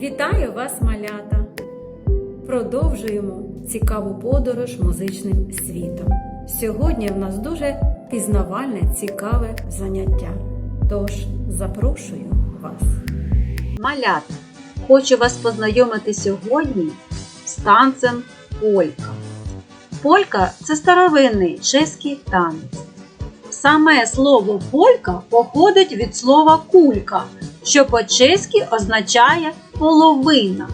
Вітаю вас, малята! Продовжуємо цікаву подорож музичним світом. Сьогодні в нас дуже пізнавальне, цікаве заняття. Тож запрошую вас. Малята, хочу вас познайомити сьогодні з танцем полька. Полька це старовинний чеський танець. Саме слово полька походить від слова кулька, що по-чеськи означає половина.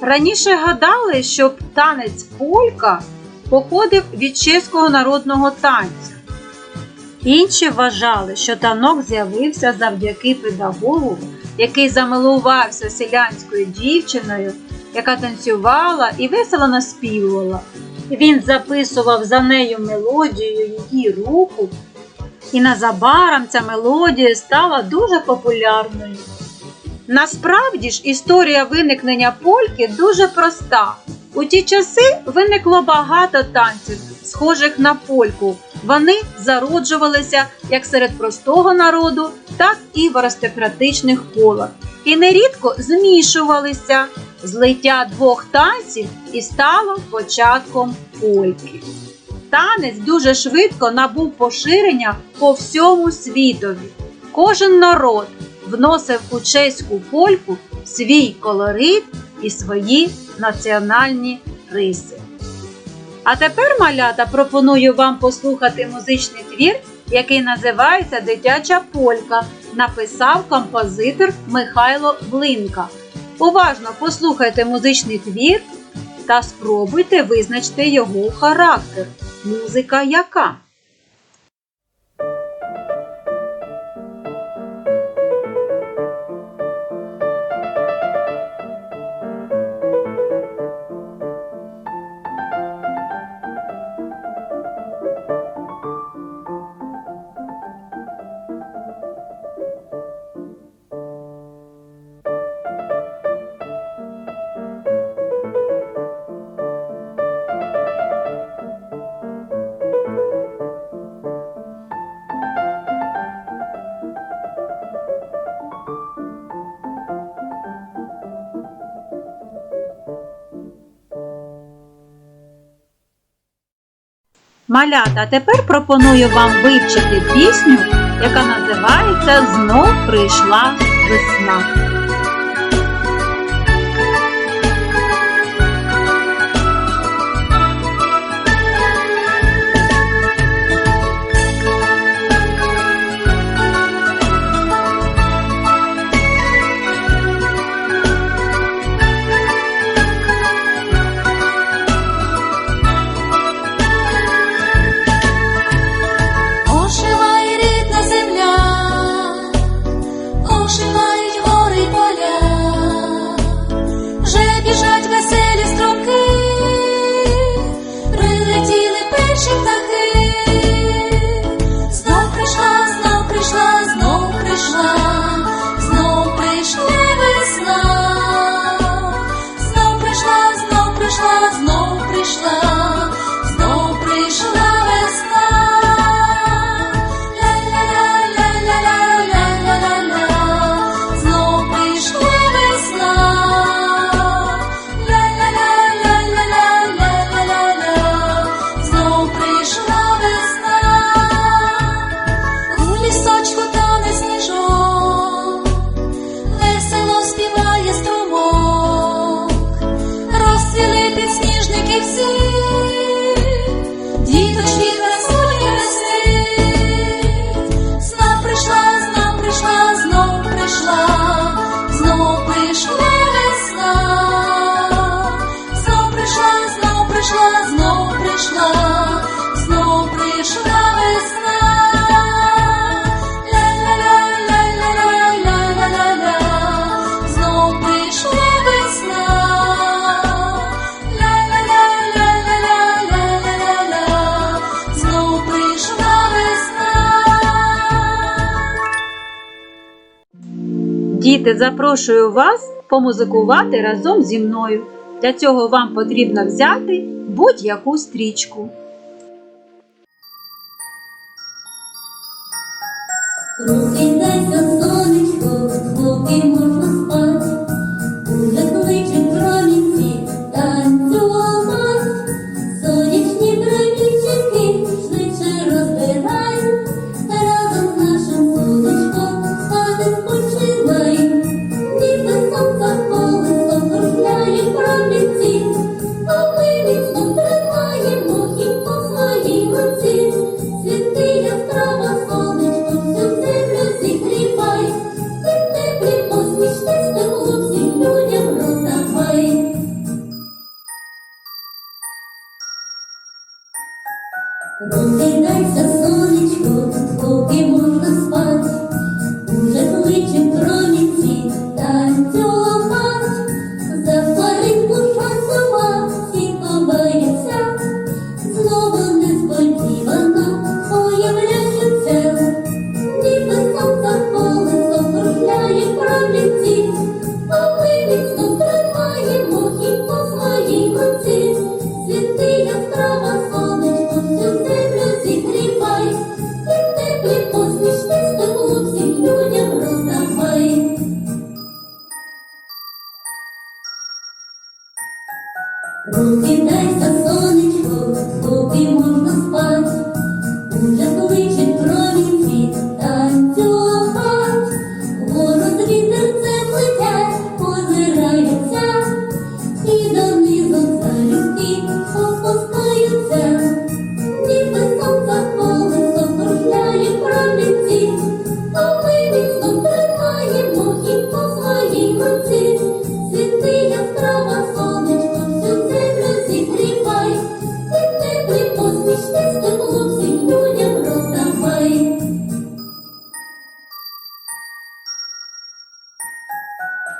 Раніше гадали, що танець полька походив від чеського народного танцю. Інші вважали, що танок з'явився завдяки педагогу, який замилувався селянською дівчиною, яка танцювала і весело наспівувала. Він записував за нею мелодію її руху, і незабаром ця мелодія стала дуже популярною. Насправді ж історія виникнення польки дуже проста. У ті часи виникло багато танців, схожих на польку. Вони зароджувалися як серед простого народу, так і в аристократичних колах. І нерідко змішувалися. Злиття двох танців і стало початком польки. Танець дуже швидко набув поширення по всьому світові. Кожен народ вносив у чеську польку свій колорит і свої національні риси. А тепер, малята, пропоную вам послухати музичний твір, який називається Дитяча полька. Написав композитор Михайло Глинка. Уважно послухайте музичний твір та спробуйте визначити його характер. Музика яка? Малята, тепер пропоную вам вивчити пісню, яка називається Знов прийшла весна. see Діти, запрошую вас помузикувати разом зі мною. Для цього вам потрібно взяти будь-яку стрічку. Прокидайся, сонечко, поки можна спать, Would be nice to know.